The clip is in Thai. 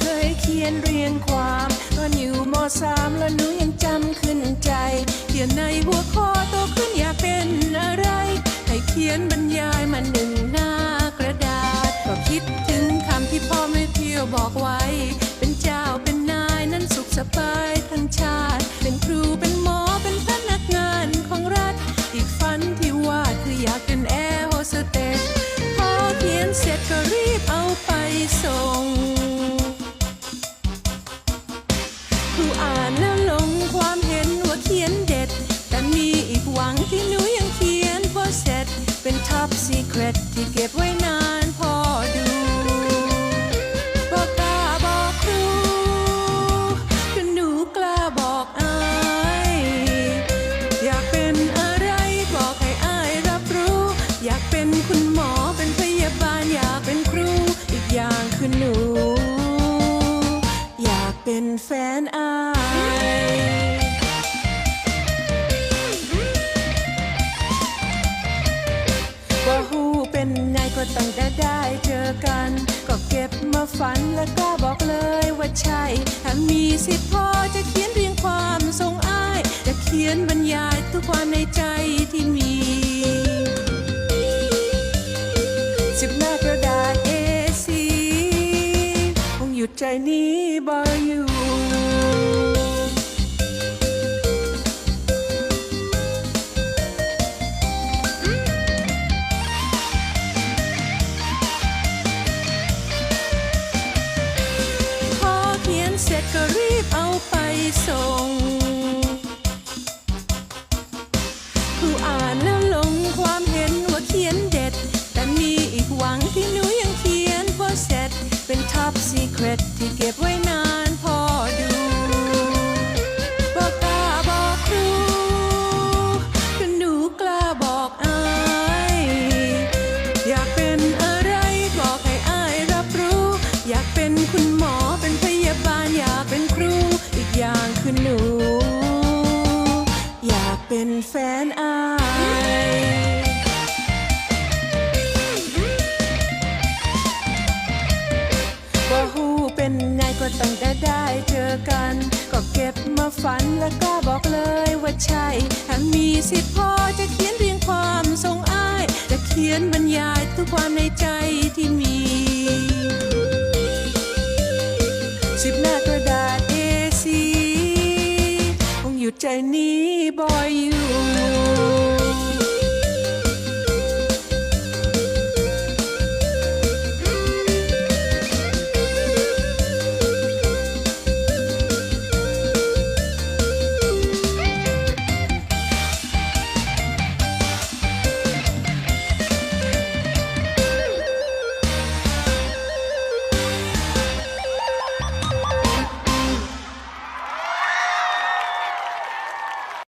เความตอนอยู่มสามแล้วหนูยังจำขึ้นใจเขียนในหัวข้อโตขึ้นอยากเป็นอะไร ให้เขียนบรรยายมาหนึ่งหน้ากระดาษ ก็คิดถึงคำที่พ่อไม่เที่ยวบอกไว้ เป็นเจ้าเป็นนายนั้นสุขสบายทั้งชา ได้เจอกัน ก็เก็บมาฝันแล้วก็บอกเลยว่าใช่ ถ้ามีสิทธิ์พอจะเขียนเรียงความทรงอ้าย จะเขียนบรรยายทุกความในใจที่มี สิบหน้ากระดาษ A4 คงหยุดใจนี้บ่อยู่ ส่ง หนู อยากเป็นแฟนอายว่าหูเป็นไงก็ตั้งแต่ได้เจอกัน ก็เก็บมาฝันแล้วก็บอกเลยว่าใช่ถ้ามีสิทธิ์พอจะเขียนเรียงความทรงอาย จะเขียนบรรยายทุกความในใจที่มี สิบหน้ากระ ใจนี้บ่อยู่